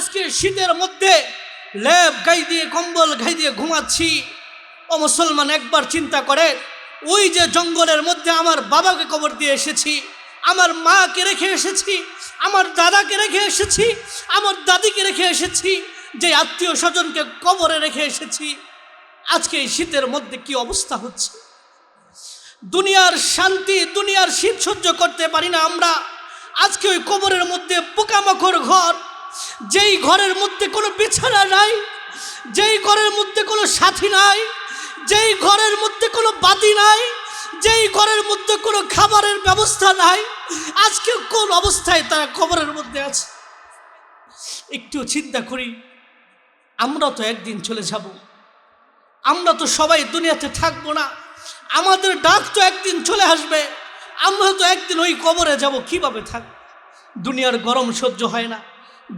আজকে শীতের মধ্যে লেপ গাই দিয়ে, কম্বল গাই দিয়ে ঘুমাচ্ছি। ও মুসলমান একবার চিন্তা করে, ওই যে জঙ্গলের মধ্যে আমার বাবাকে কবর দিয়ে এসেছি, আমার মাকে রেখে এসেছি, আমার দাদাকে রেখে এসেছি, আমার দাদিকে রেখে এসেছি, যে আত্মীয় স্বজনকে কবরে রেখে এসেছি। আজকে এই শীতের মধ্যে কি অবস্থা হচ্ছে? দুনিয়ার শান্তি, দুনিয়ার শীত সহ্য করতে পারি না আমরা। আজকে ওই কবরের মধ্যে পোকামাকড় ঘর যেই ঘরের মধ্যে কোনো বিছানা নাই, যেই ঘরের মধ্যে কোনো সাথী নাই, যেই ঘরের মধ্যে কোনো বাতি নাই, যেই ঘরের মধ্যে কোনো খাবারের ব্যবস্থা নাই, আজকে কোন অবস্থায় তারা কবরের মধ্যে আছে? একটু চিন্তা করি, আমরা তো একদিন চলে যাব। আমরা তো সবাই দুনিয়াতে থাকব না। আমাদের ডাক তো একদিন চলে আসবে। আমরা তো একদিন ওই কবরে যাব, কীভাবে থাক দুনিয়ার গরম সহ্য হয় না।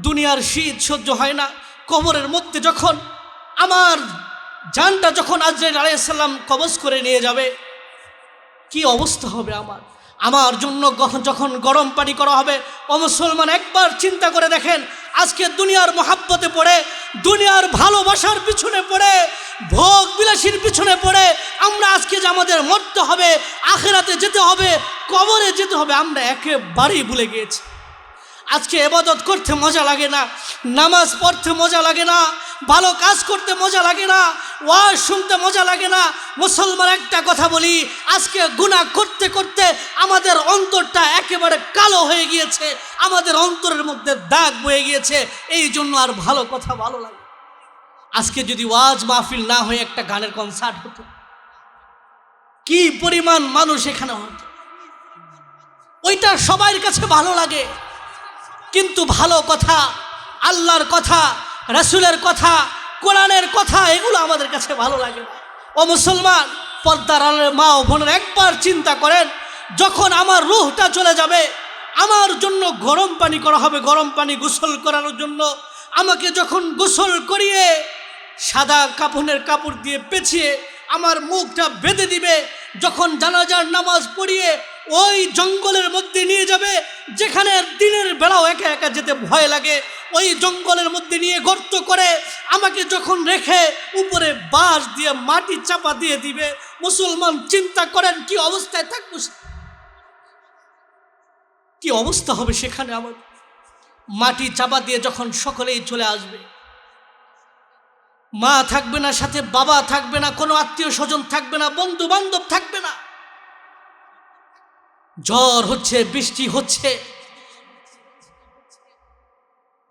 দুনিয়ার শীত সহ্য হয় না। কবরের মধ্যে যখন আমার জানটা যখন আজরাইল আলাইসাল্লাম কবজ করে নিয়ে যাবে, কি অবস্থা হবে আমার? আমার জন্য যখন গরম পানি করা হবে, ও মুসলমান একবার চিন্তা করে দেখেন, আজকে দুনিয়ার মহাব্বতে পড়ে, দুনিয়ার ভালোবাসার পিছনে পড়ে, ভোগ বিলাসীর পিছনে পড়ে, আমরা আজকে যে আমাদের মরতে হবে, আখেরাতে যেতে হবে, কবরে যেতে হবে, আমরা একেবারেই ভুলে গিয়েছি। আজকে এবাদত করতে মজা লাগে না, নামাজ পড়তে মজা লাগে না, ভালো কাজ করতে মজা লাগে না, ওয়াজ শুনতে মজা লাগে না। মুসলমান একটা কথা বলি, আজকে গুনাহ করতে করতে আমাদের অন্তরটা একেবারে কালো হয়ে গিয়েছে, আমাদের অন্তরের মধ্যে দাগ বয়ে গিয়েছে, এই জন্য আর ভালো কথা ভালো লাগে আজকে যদি ওয়াজ মাহফিল না হয়ে একটা গানের কনসার্ট হতো, কি পরিমাণ মানুষ এখানে হতো? ওইটা সবার কাছে ভালো লাগে। কিন্তু ভালো কথা, আল্লাহর কথা, রাসুলের কথা, কোরআনের কথা, এগুলো আমাদের কাছে ভালো লাগে ও মুসলমান, পর্দার মা ও বোনের একবার চিন্তা করেন, যখন আমার রুহটা চলে যাবে, আমার জন্য গরম পানি করা হবে, গরম পানি গোসল করানোর জন্য। আমাকে যখন গোসল করিয়ে সাদা কাপড়ের কাপড় দিয়ে পেঁচিয়ে আমার মুখটা বেঁধে দিবে, যখন জানাজার নামাজ পড়িয়ে ওই জঙ্গলের মধ্যে নিয়ে যাবে, যেখানে দিনের বেলাও একা একা যেতে ভয় লাগে। ওই জঙ্গলের মধ্যে নিয়ে গর্ত করে আমাকে যখন রেখে উপরে বাঁশ দিয়ে, মাটি চাপা দিয়ে দিবে, মুসলমান চিন্তা করেন, কি অবস্থায় থাকব? কি অবস্থা হবে সেখানে আমার? মাটি চাপা দিয়ে যখন সকলেই চলে আসবে, মা থাকবে না, সাথে বাবা থাকবে না, কোনো আত্মীয় স্বজন থাকবে না বন্ধু বান্ধব থাকবে না। জ্বর হচ্ছে, বৃষ্টি হচ্ছে।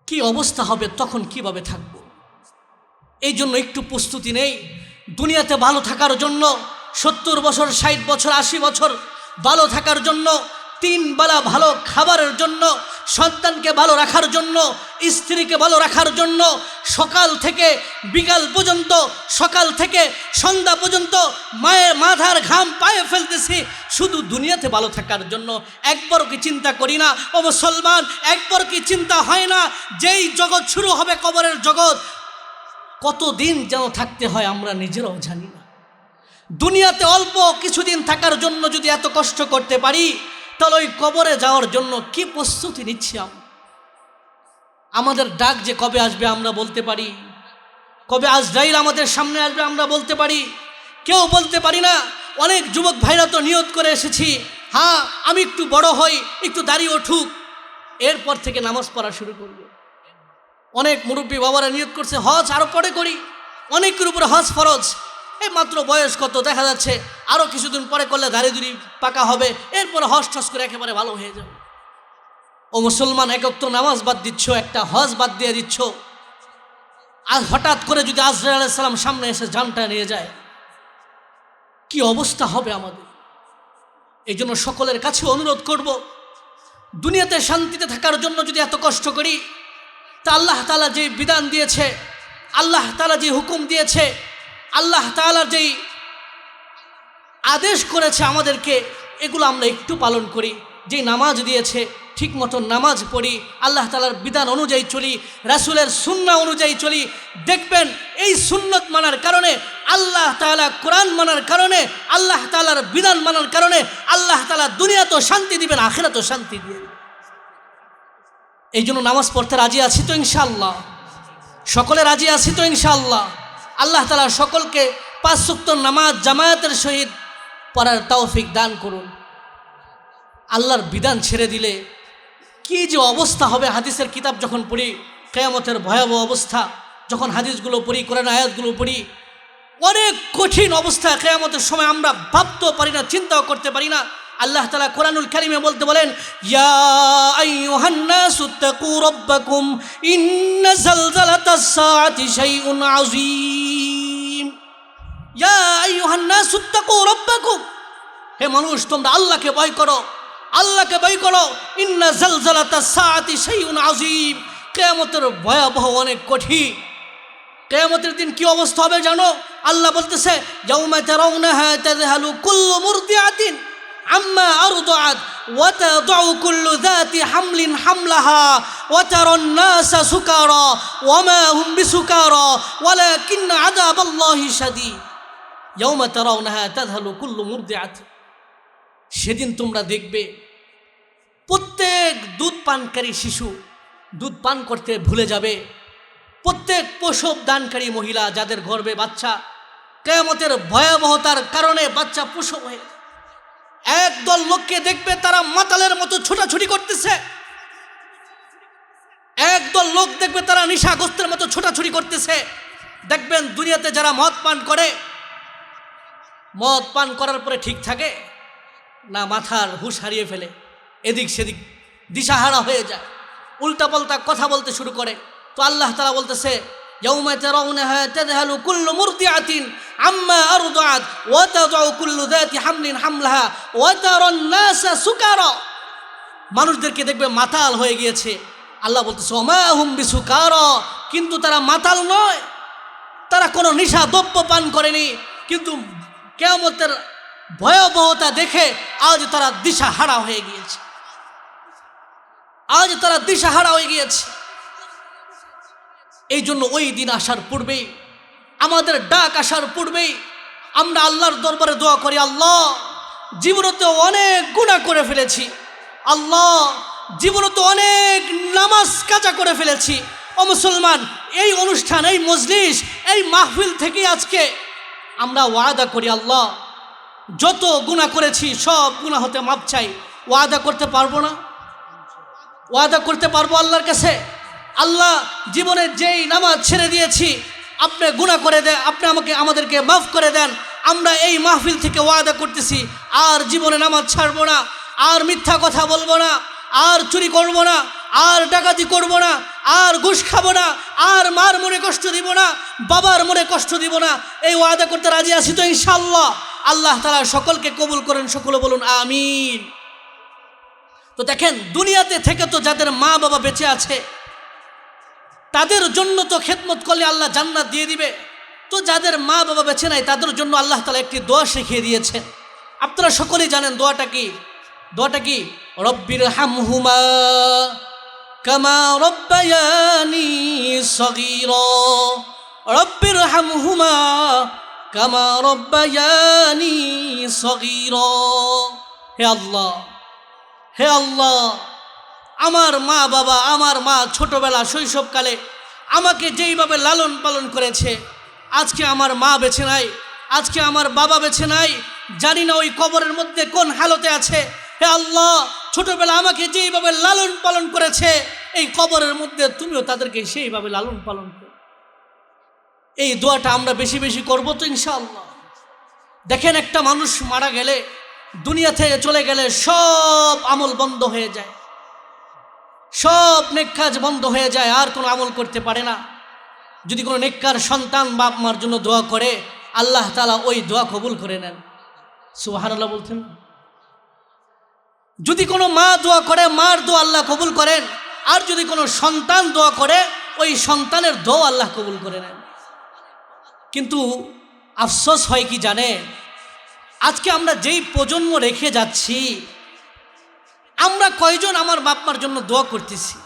কি অবস্থা হবে, তখন কীভাবে থাকব? এই জন্য একটু প্রস্তুতি নেই। দুনিয়াতে ভালো থাকার জন্য, সত্তর বছর, ষাট বছর, আশি বছর ভালো থাকার জন্য তিন বেলা ভালো খাবারের জন্য, সন্তানকে ভালো রাখার জন্য, স্ত্রীকে ভালো রাখার জন্য, সকাল থেকে বিকাল পর্যন্ত, সকাল থেকে সন্ধ্যা পর্যন্ত মায়ের মাথার ঘাম পায়ে ফেলতেছি। শুধু দুনিয়াতে ভালো থাকার জন্য একবারও কি চিন্তা করি না, ও মুসলমান, একবার কি চিন্তা হয় না, যেই জগৎ শুরু হবে কবরের জগৎ। কতদিন যেন থাকতে হয় আমরা নিজেরাও জানি না। দুনিয়াতে অল্প কিছুদিন থাকার জন্য যদি এত কষ্ট করতে পারি তাহলে ওই কবরে যাওয়ার জন্য কি প্রস্তুতি নিচ্ছি আমাদের ডাক যে কবে আসবে আমরা বলতে পারি? কবে আজরাইল আমাদের সামনে আসবে আমরা বলতে পারি? কেউ বলতে পারি না, অনেক যুবক ভাইরা তো নিয়ত করে এসেছি। হ্যাঁ আমি একটু বড় হই, একটু দাঁড়িয়ে উঠুক এরপর থেকে নামাজ পড়া শুরু করব। অনেক মুরব্বী বাবারা নিয়োগ করছে, হজ আরও পরে করি। অনেকের উপরে হজ ফরজ। এই মাত্র বয়স কত দেখা যাচ্ছে আরও কিছুদিন পরে করলে দাঁড়িয়ে দুড়ি পাকা হবে, এরপরে হজ টস করে একেবারে ভালো হয়ে যাবে। ও মুসলমান একক তো নামাজ বাদ দিচ্ছ, একটা হজ বাদ দিয়ে দিচ্ছ। আর হঠাৎ করে যদি আজরা আলাইসাল্লাম সামনে এসে জানটা নিয়ে যায়, কি অবস্থা হবে আমাদের? এই জন্য সকলের কাছে অনুরোধ করব, দুনিয়াতে শান্তিতে থাকার জন্য যদি এত কষ্ট করি, তা আল্লাহ তালা যে বিধান দিয়েছে, আল্লাহ তালা যে হুকুম দিয়েছে আল্লাহ তালা যেই আদেশ করেছে আমাদেরকে, এগুলো আমরা একটু পালন করি। যে নামাজ দিয়েছে, ঠিক মতো নামাজ পড়ি, আল্লাহ তালার বিধান অনুযায়ী চলি, রাসুলের সুন্না অনুযায়ী চলি, দেখবেন এই সুন্নত মানার কারণে, আল্লাহ তালা কোরআন মানার কারণে, আল্লাহ তালার বিধান মানার কারণে, আল্লাহ তালা দুনিয়া তো শান্তি দিবেন আখেরা তো শান্তি দিবেন। এই জন্য নামাজ পড়তে রাজি আছি তো ইনশাল্লাহ সকলে রাজি আছি তো ইনশাল্লাহ আল্লাহ তালা সকলকে পাঁচ সত্তর নামাজ জামায়াতের সহিত পড়ার তৌফিক দান করুন। আল্লাহর বিধান ছেড়ে দিলে কি যে অবস্থা হবে হাদিসের কিতাব যখন পড়ি, কেয়ামতের ভয়াবহ অবস্থা, যখন হাদিসগুলো পড়ি কোরআন আয়াতগুলো পড়ি, অনেক কঠিন অবস্থা কেয়ামতের সময় আমরা ভাবতেও পারি না, চিন্তাও করতে পারি না। আল্লাহ তালা কোরআনুল কারিমে বলতে বলেন হে মানুষ, তোমরা আল্লাহকে ভয় করো, আল্লাহকে ভয় করো, ইন্না জালজালাতাস সাআতি শাইউন আযীম। কিয়ামতের ভয়াবহ অনেক কঠিন। কেয়ামতের দিন কি অবস্থা হবে জানো? আল্লাহ বলতেছে, ইয়াউমা তারাউনাহা তাযহালু কুল্লু মুরদিআতিন। আম্মা তাদউ কুল্লু যাতি হামলিন হামলাহা ওয়া তারান নাসা সুকারা ওয়া মা হুম বিসুকারা, ওয়ালাকিন আযাবাল্লাহি শাদীদ। ইয়াউমা তারাউনাহা তাযহালু কুল্লু মুরদিআতিন সেদিন তোমরা দেখবে, প্রত্যেক দুধ পানকারী শিশু দুধ পান করতে ভুলে যাবে। প্রত্যেক প্রসব দানকারী মহিলা, যাদের গর্বে বাচ্চা, কেয়ামতের ভয়াবহতার কারণে বাচ্চা প্রসব হয়ে। একদল লোককে দেখবে তারা মাতালের মতো ছোটাছুটি করতেছে। একদল লোক দেখবে তারা নিশাগ্রস্তের মতো ছোটাছুটি করতেছে। দেখবেন দুনিয়াতে যারা মদ পান করে, মদ পান করার পরে ঠিক থাকে, না মাথার হুশ হারিয়ে ফেলে, এদিক সেদিক দিশাহারা হয়ে যায় উল্টা উল্টাপাল্টা কথা বলতে শুরু করে। তো আল্লাহ তালা বলতেছে يوم ترونها تذهل كل مرضعة عما أرضعت وتضع كل ذات حمل حملها وترى الناس سكارى মানুষদেরকে দেখবে মাতাল হয়ে গিয়েছে আল্লাহ বলতেছে ওমা হুম বিসুকার কিন্তু তারা মাতাল নয় তারা কোনো নিশা দ্রব্য পান করেনি কিন্তু কেয়ামতের ভয়াবহতা দেখে আজ তারা দিশা হারা হয়ে গিয়েছে আজ তারা দিশা হারা হয়ে গিয়েছে এই জন্য ওই দিন আসার পূর্বেই আমাদের ডাক আসার পূর্বেই আমরা আল্লাহর দরবারে দোয়া করি, আল্লাহ, জীবনতে অনেক গুণা করে ফেলেছি। আল্লাহ, জীবনতে অনেক নামাজ কাজা করে ফেলেছি। ও মুসলমান, এই অনুষ্ঠান, এই মজলিস, এই মাহফিল থেকে আজকে আমরা ওয়াদা করি, আল্লাহ, যত গুণা করেছি, সব গুণা হতে মাপ চাই। ওয়াদা করতে পারব না? ওয়াদা করতে পারব আল্লাহর কাছে? আল্লাহ জীবনের যেই নামাজ ছেড়ে দিয়েছি, আপনি গুণা করে দেন, আপনি আমাকে, আমাদেরকে মাফ করে দেন, আমরা এই মাহফিল থেকে ওয়াদা করতেছি, আর জীবনে নামাজ ছাড়বো না, আর মিথ্যা কথা বলব না, আর চুরি করব না, আর ডাকাতি করব না, আর ঘুষ খাব না, আর মার মনে কষ্ট দিব না, বাবার মনে কষ্ট দিব না, এই ওয়াদা করতে রাজি আছি তো ইনশাল্লাহ আল্লাহ তালা সকলকে কবুল করেন, সকলে বলুন আমিন। তো দেখেন, দুনিয়াতে থেকে তো যাদের মা বাবা বেঁচে আছে তাদের জন্য তো খেদমত করলে আল্লাহ জান্নাত দিয়ে দিবে। তো যাদের মা বাবা বেছে নাই, তাদের জন্য আল্লাহ তালা একটি দোয়া শিখিয়ে দিয়েছেন। আপনারা সকলেই জানেন দোয়াটা কি? দোয়াটা কি? রব্বির হামহুমা কামা রব্বায়ানি সগীর। রব্বির হামহুমা কামা রব্বায়ানি সগীর। হে আল্লাহ হে আল্লাহ, আমার মা বাবা, আমার মা ছোটবেলা শৈশবকালে আমাকে যেইভাবে লালন পালন করেছে, আজকে আমার মা বেছে নাই, আজকে আমার বাবা বেছে নাই, জানি না ওই কবরের মধ্যে কোন হালতে আছে। হে আল্লাহ, ছোটবেলা আমাকে যেইভাবে লালন পালন করেছে, এই কবরের মধ্যে তুমিও তাদেরকে সেইভাবে লালন পালন করো। এই দোয়াটা আমরা বেশি বেশি করব তো ইনশাআল্লাহ। দেখেন একটা মানুষ মারা গেলে দুনিয়া থেকে চলে গেলে সব আমল বন্ধ হয়ে যায়। সব নেক কাজ বন্ধ হয়ে যায়, আর কোনো আমল করতে পারে না। যদি কোনো নেককার সন্তান বাপ মার জন্য দোয়া করে, আল্লাহ তালা ওই দোয়া কবুল করে নেন। সুহানাল্লাহ বলছেন যদি কোনো মা দোয়া করে, মার দোয়া আল্লাহ কবুল করেন, আর যদি কোনো সন্তান দোয়া করে, ওই সন্তানের দোয়া আল্লাহ কবুল করে নেন। কিন্তু আফসোস হয় কি জানে আজকে আমরা যেই প্রজন্ম রেখে যাচ্ছি আমরা কয়জন আমার বাপমার জন্য দোয়া করতেছি?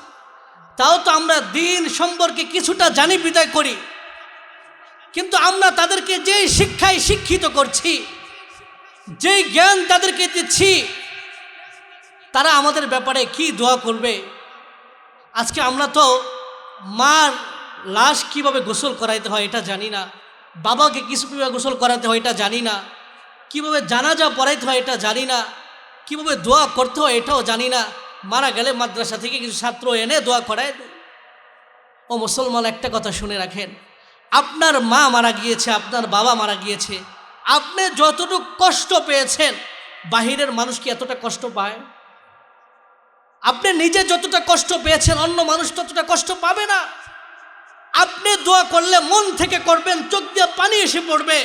তাও তো আমরা দিন সম্পর্কে কিছুটা জানি, বিদায় করি। কিন্তু আমরা তাদেরকে যেই শিক্ষায় শিক্ষিত করছি, যেই জ্ঞান তাদেরকে দিচ্ছি, তারা আমাদের ব্যাপারে কি দোয়া করবে? আজকে আমরা তো মার লাশ কীভাবে গোসল করাইতে হয় এটা জানি না, বাবাকে কিছু কীভাবে গোসল করাতে হয় এটা জানি না, কীভাবে জানাজা পড়াইতে হয় এটা জানি না কীভাবে দোয়া করতে হয় এটাও জানি না। মারা গেলে মাদ্রাসা থেকে কিছু ছাত্র এনে দোয়া করায় ও মুসলমান, একটা কথা শুনে রাখেন, আপনার মা মারা গিয়েছে, আপনার বাবা মারা গিয়েছে, আপনি যতটুকু কষ্ট পেয়েছেন, বাহিরের মানুষ কি এতটা কষ্ট পায়? আপনি নিজে যতটা কষ্ট পেয়েছেন, অন্য মানুষ ততটা কষ্ট পাবে না। আপনি দোয়া করলে মন থেকে করবেন, চোখ দিয়ে পানি এসে পড়বে।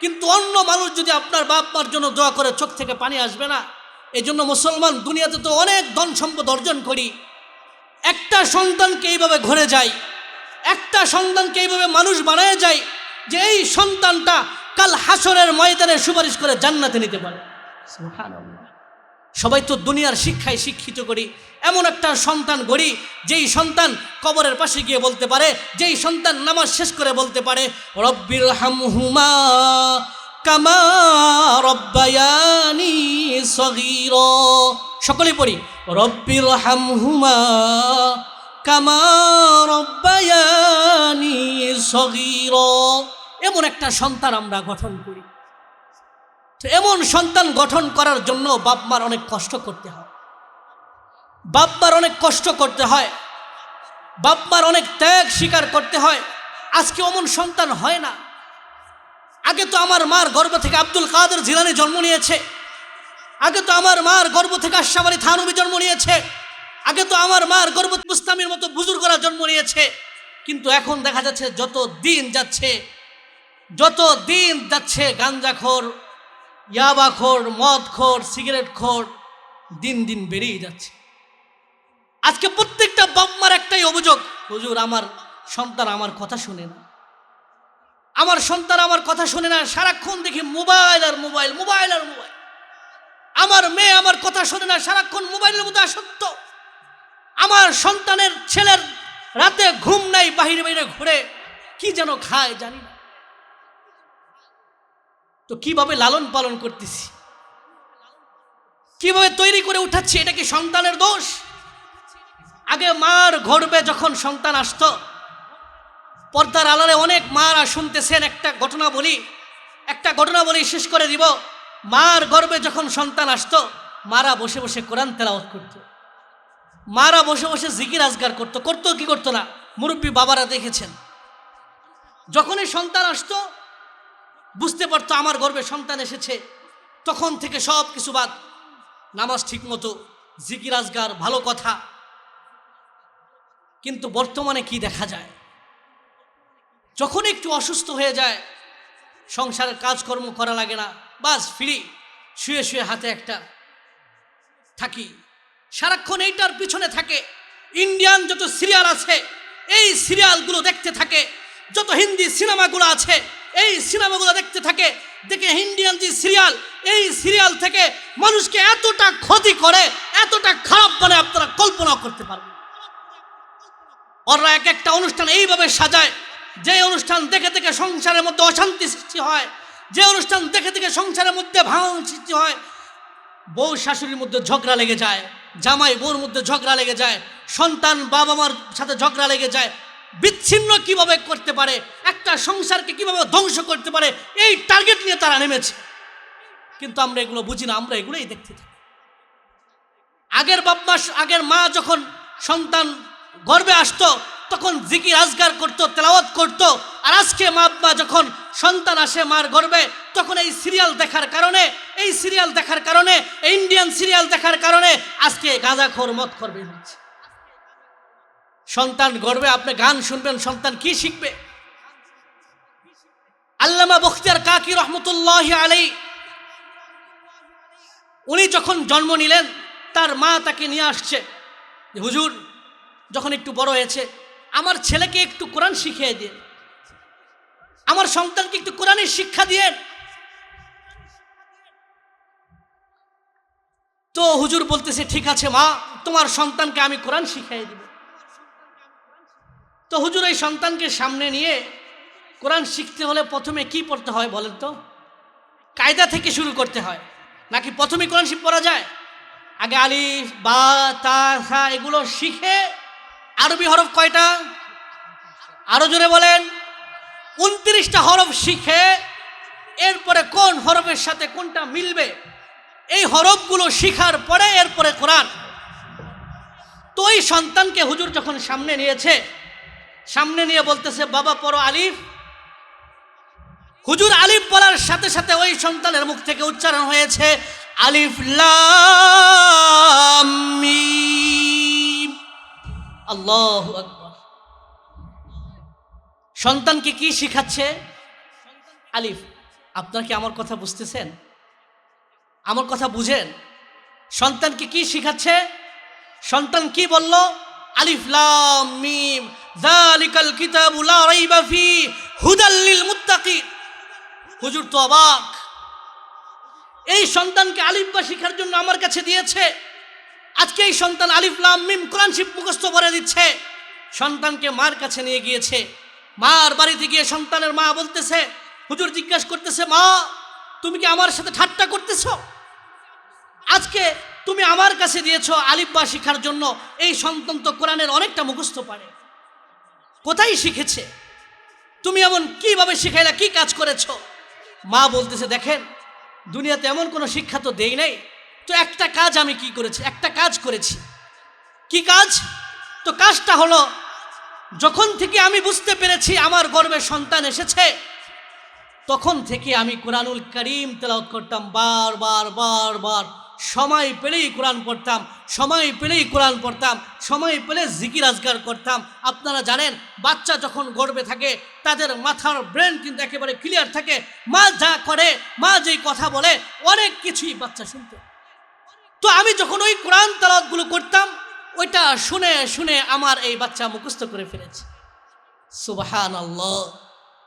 কিন্তু অন্য মানুষ যদি আপনার বাপ মার জন্য দোয়া করে, চোখ থেকে পানি আসবে না। এই জন্য মুসলমান দুনিয়াতে তো অনেক ধন সম্পদ অর্জন করি। একটা সন্তানকে এইভাবে ঘরে যায় একটা সন্তানকে এইভাবে মানুষ বানায় যায় যে এই সন্তানটা কাল হাসরের ময়দানে সুপারিশ করে জান্নাতে নিতে পারে। সবাই তো দুনিয়ার শিক্ষায় শিক্ষিত করি। এমন একটা সন্তান গড়ি যেই সন্তান কবরের পাশে গিয়ে বলতে পারে যেই সন্তান নামাজ শেষ করে বলতে পারে রব্বির হামহুমা কামা রব্বায়ানি সগীর। সকলে পড়ি রব্বির হামহুমা কামা রব্বায়ানি সগীর। এমন একটা সন্তান আমরা গঠন করি। তো এমন সন্তান গঠন করার জন্য বাপ মার অনেক কষ্ট করতে হয়। বাপ মার অনেক কষ্ট করতে হয়। বাপ মার অনেক ত্যাগ স্বীকার করতে হয়। আজকে অমন সন্তান হয় না। আগে তো আমার মার গর্ভ থেকে আব্দুল কাদের জিলানি জন্ম নিয়েছে। আগে তো আমার মার গর্ভ থেকে আলী থানবী জন্ম নিয়েছে। আগে তো আমার মার গর্ভ মুস্তামির মতো বুজুর্গরা জন্ম নিয়েছে। কিন্তু এখন দেখা যাচ্ছে যত দিন যাচ্ছে, যত দিন যাচ্ছে গাঞ্জাখোর ইয়াবাখোর মদখোর সিগারেট খোর, দিন দিন বেড়েই যাচ্ছে। আজকে প্রত্যেকটা বাপমার একটাই অভিযোগ, হুজুর, আমার সন্তান আমার কথা শুনে না। আমার সন্তান আমার কথা শুনে না, সারাক্ষণ দেখি মোবাইল আর মোবাইল মোবাইল আর মোবাইল। আমার মেয়ে আমার কথা শোনে না, সারাক্ষণ মোবাইলের মধ্যে আসক্ত। আমার সন্তানের ছেলের রাতে ঘুম নাই, বাহিরে বাইরে ঘুরে, কি যেন খায় জানি না। তো কীভাবে লালন পালন করতেছি? কীভাবে তৈরি করে উঠাচ্ছি, এটা কি সন্তানের দোষ? আগে মার গর্বে যখন সন্তান আসতো পর্দার আলারে অনেক মারা শুনতেছেন একটা ঘটনা বলি। একটা ঘটনা বলি শেষ করে দিব। মার গর্বে যখন সন্তান আসতো, মারা বসে বসে কোরআন তেলাওয়াত করত। মারা বসে বসে জিকির আজগার করতো। করতো কি করতো না? মুরব্বী বাবারা দেখেছেন। যখনই সন্তান আসতো, বুঝতে পারতো আমার গর্বে সন্তান এসেছে। তখন থেকে সব কিছু বাদ। নামাজ ঠিক মতো জিকির আজগার, ভালো কথা। কিন্তু বর্তমানে কি দেখা যায়? যখন একটু অসুস্থ হয়ে যায়, সংসারের কাজকর্ম করা লাগে না, বাস ফ্রি, শুয়ে শুয়ে হাতে একটা থাকি। সারাক্ষণ এইটার পিছনে থাকে। ইন্ডিয়ান যত সিরিয়াল আছে, এই সিরিয়ালগুলো দেখতে থাকে। যত হিন্দি সিনেমাগুলো আছে, এই সিনেমাগুলো দেখতে থাকে। দেখে ইন্ডিয়ান যে সিরিয়াল, এই সিরিয়াল থেকে মানুষকে এতটা ক্ষতি করে, এতটা খারাপ মানে আপনারা কল্পনা করতে পারবেন ওরা এক একটা অনুষ্ঠান এইভাবে সাজায় যে অনুষ্ঠান দেখে দেখে সংসারের মধ্যে অশান্তি সৃষ্টি হয়, যে অনুষ্ঠান দেখে দেখে সংসারের মধ্যে ভাঙন সৃষ্টি হয়, বউ শাশুড়ির মধ্যে ঝগড়া লেগে যায়, জামাই বউর মধ্যে ঝগড়া লেগে যায়, সন্তান বাবা মার সাথে ঝগড়া লেগে যায়, বিচ্ছিন্ন কীভাবে করতে পারে, একটা সংসারকে কীভাবে ধ্বংস করতে পারে, এই টার্গেট নিয়ে তারা নেমেছে। কিন্তু আমরা এগুলো বুঝি না, আমরা এগুলোই দেখতে থাকি। আগের বাপমা আগের মা যখন সন্তান গর্বে আসতো তখন জিকির, আজগার করতো, তেলাওয়াত করতো। আর আজকে মা বাবা যখন সন্তান আসে, মার গর্বে, তখন এই সিরিয়াল দেখার কারণে, এই সিরিয়াল দেখার কারণে, এই ইন্ডিয়ান সিরিয়াল দেখার কারণে আজকে গাঁজাখোর মত করবে সন্তান গর্বে, আপনি গান শুনবেন, সন্তান কি শিখবে? আল্লামা বখতিয়ার কাকি রহমতুল্লাহ আলাই উনি যখন জন্ম নিলেন, তার মা তাকে নিয়ে আসছে। হুজুর, যখন একটু বড় হয়েছে আমার ছেলেকে একটু কোরআন শিখিয়ে দিয়ে আমার সন্তানকে একটু কোরআনের শিক্ষা দিয়ে তো হুজুর বলতেছে, ঠিক আছে মা, তোমার সন্তানকে আমি কোরআন শিখিয়ে দিব। তো হুজুর এই সন্তানকে সামনে নিয়ে কোরআন শিখতে হলে প্রথমে কি পড়তে হয় বলেন তো? কায়দা থেকে শুরু করতে হয়। নাকি প্রথমে কোরআন শিখ পড়া যায়? আগে আলিফ, বা, তা এগুলো শিখে আরবি হরফ কয়টা? আরও জোরে বলেন। উনত্রিশটা হরফ শিখে এরপরে কোন হরফের সাথে কোনটা মিলবে? এই হরফগুলো শিখার পরে এরপরে কোরআন। তো ওই সন্তানকে হুজুর যখন সামনে নিয়েছে, সামনে নিয়ে বলতেছে, বাবা, পড়ো আলিফ। হুজুর আলিফ বলার সাথে সাথে ওই সন্তানের মুখ থেকে উচ্চারণ হয়েছে, আলিফ লাম আল্লাহ আকবার। সন্তানকে কি শিখাচ্ছে? আলিফ, আপনার কি আমার কথা বুঝতেছেন? আমার কথা বুঝেন? সন্তানকে কি শিখাচ্ছে? সন্তান কি বলল? আলিফ, লাম, মিম, যালিকাল কিতাবু লা রাইবা ফি হুদাল লিল মুত্তাকিন। হুজুর তো অবাক। এই সন্তানকে আলিফ বা শিখার জন্য আমার কাছে দিয়েছে। আজকে এই সন্তান আলিফ লাম মিম কোরআন শিব মুখস্থ করে দিচ্ছে। সন্তানকে মার কাছে নিয়ে গিয়েছে। মার বাড়িতে গিয়ে সন্তানের মা বলতেছে, হুজুর জিজ্ঞাসা করতেছে, মা, তুমি কি আমার সাথে ঠাট্টা করতেছো? আজকে তুমি আমার কাছে দিয়েছ আলিফবা শিখার জন্য। এই সন্তান তো কোরআনের অনেকটা মুখস্থ পারে। কোথায় শিখেছে? তুমি এমন কীভাবে শিখাইলা, কি কাজ করেছ? মা বলতেছে, দেখেন, দুনিয়াতে এমন কোনো শিক্ষা তো দেই নাই। তো একটা কাজ আমি কি করেছি? একটা কাজ করেছি। কি কাজ? তো কাজটা হলো, যখন থেকে আমি বুঝতে পেরেছি আমার গর্বে সন্তান এসেছে, তখন থেকে আমি কোরআনুল করিম তেলাওত করতাম, বার বার বার বার। সময় পেলেই কোরআন পড়তাম, সময় পেলেই কোরআন পড়তাম, সময় পেলে জিকির আজগার করতাম। আপনারা জানেন, বাচ্চা যখন গর্বে থাকে, তাদের মাথার ব্রেন কিন্তু একেবারে ক্লিয়ার থাকে। মা যা করে, মা যেই কথা বলে, অনেক কিছুই বাচ্চা শুনতে। তো আমি যখন ওই কোরআন তালাতগুলো করতাম ওইটা শুনে শুনে আমার এই বাচ্চা মুখস্থ করে ফেলেছে। সুবাহান আল্লাহ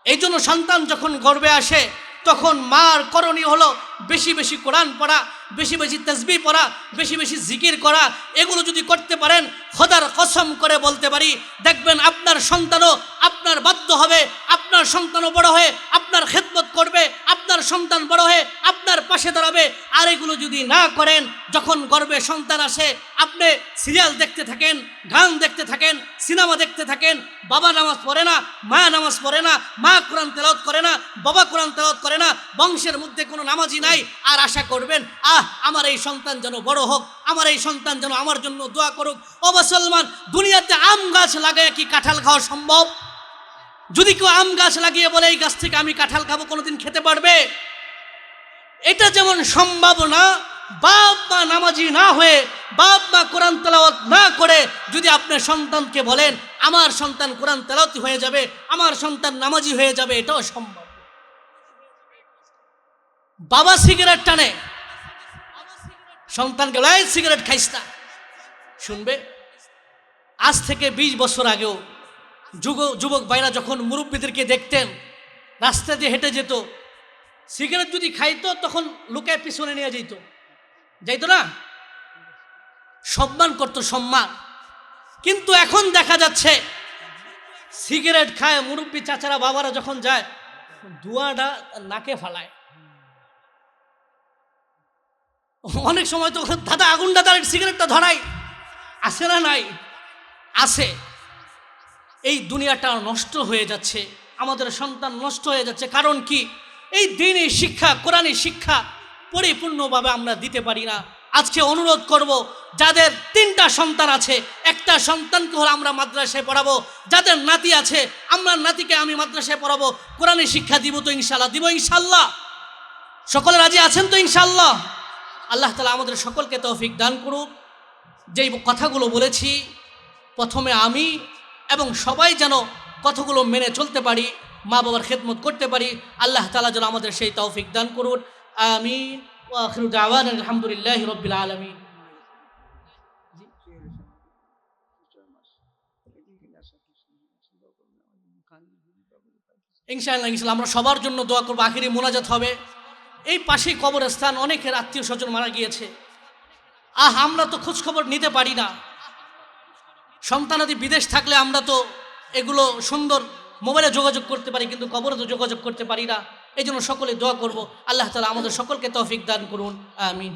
এই জন্য সন্তান যখন গর্বে আসে, তখন মার করণীয় হলো বেশি বেশি কোরআন পড়া বেশি বেশি তসবি পড়া, বেশি বেশি জিকির করা, এগুলো যদি করতে পারেন, খোদার কসম করে বলতে পারি, দেখবেন আপনার সন্তানও আপনার বাধ্য হবে, আপনার সন্তানও বড় হয়ে আপনার খেদমত করবে, আপনার সন্তান বড় হয়ে আপনার পাশে দাঁড়াবে। আর এগুলো যদি না করেন, যখন গর্বে সন্তান আসে, আপনি সিরিয়াল দেখতে থাকেন, গান দেখতে থাকেন, সিনেমা দেখতে থাকেন, বাবা নামাজ পড়ে না, মা নামাজ পড়ে না, মা কোরআন তেলাওত করে না, বাবা কোরআন তেলাওত করে না, বংশের মধ্যে কোনো নামাজি নাই, আর আশা করবেন, আহ আমার এই সন্তান যেন বড় হোক, আমার এই সন্তান যেন আমার জন্য দোয়া করুক। ও মুসলমান, দুনিয়াতে আম গাছ লাগায় কি কাঁঠাল খাওয়া সম্ভব? যদি কেউ আম গাছ লাগিয়ে বলে, এই গাছ থেকে আমি কাঁঠাল খাব, কোনোদিন খেতে পারবে? এটা যেমন সম্ভব না, বাপ মা নামাজি না হয়ে, বাপ মা কোরআন তেলাওয়াত না করে যদি আপনার সন্তানকে বলেন, আমার সন্তান কোরআন তেলাওয়াতি হয়ে যাবে, আমার সন্তান নামাজি হয়ে যাবে, এটাও সম্ভব বাবা সিগারেট টানে। সন্তানকে লাই সিগারেট খাইস না। শুনবে? আজ থেকে ২০ বছর আগেও যুগ, যুবক ভাইরা যখন মুরব্বীদেরকে দেখতেন, রাস্তা দিয়ে হেঁটে যেত, সিগারেট যদি খাইতো, তখন লুকায় পিছনে নিয়ে যেত যাইতো না? সম্মান করতো, সম্মান। কিন্তু এখন দেখা যাচ্ছে, সিগারেট খায় মুরব্বী চাচারা, বাবারা যখন যায়, ধোঁয়াটা নাকে ফালায়। অনেক সময় তো দাদা, আগুনটা তার সিগারেটটা ধরাই। আসে না নাই? আসে। এই দুনিয়াটা নষ্ট হয়ে যাচ্ছে, আমাদের সন্তান নষ্ট হয়ে যাচ্ছে। কারণ কি? এই দিনই শিক্ষা কোরআনী শিক্ষা পরিপূর্ণভাবে আমরা দিতে পারি না। আজকে অনুরোধ করব, যাদের তিনটা সন্তান আছে, একটা সন্তানকে হলে আমরা মাদ্রাসায় পড়াবো, যাদের নাতি আছে, আমরা নাতিকে আমি মাদ্রাসায় পড়াবো। কোরআনী শিক্ষা দিব তো ইনশাল্লাহ, দিব ইনশাল্লাহ। সকলে রাজি আছেন তো ইনশাল্লাহ? আল্লাহ তালা আমাদের সকলকে তৌফিক দান করুক। যেই কথাগুলো বলেছি, প্রথমে আমি এবং সবাই যেন কথাগুলো মেনে চলতে পারি, মা বাবার খেদমত করতে পারি, আল্লাহ তালা যেন আমাদের সেই তৌফিক দান করুন আমি আলহামদুলিল্লাহ রবিল আলমী ইনশাআল্লাহ ইনশাল্লাহ আমরা সবার জন্য দোয়া করব, আখিরি মোনাজাত হবে। এই পাশেই কবরস্থান, অনেকের আত্মীয় স্বজন মারা গিয়েছে। আহ, আমরা তো খোঁজখবর নিতে পারি না। সন্তানাদি বিদেশ থাকলে আমরা তো এগুলো সুন্দর মোবাইলে যোগাযোগ করতে পারি, কিন্তু কবরে তো যোগাযোগ করতে পারি না। এই জন্য সকলে দোয়া করব। আল্লাহ তালা আমাদের সকলকে তৌফিক দান করুন। আমিন।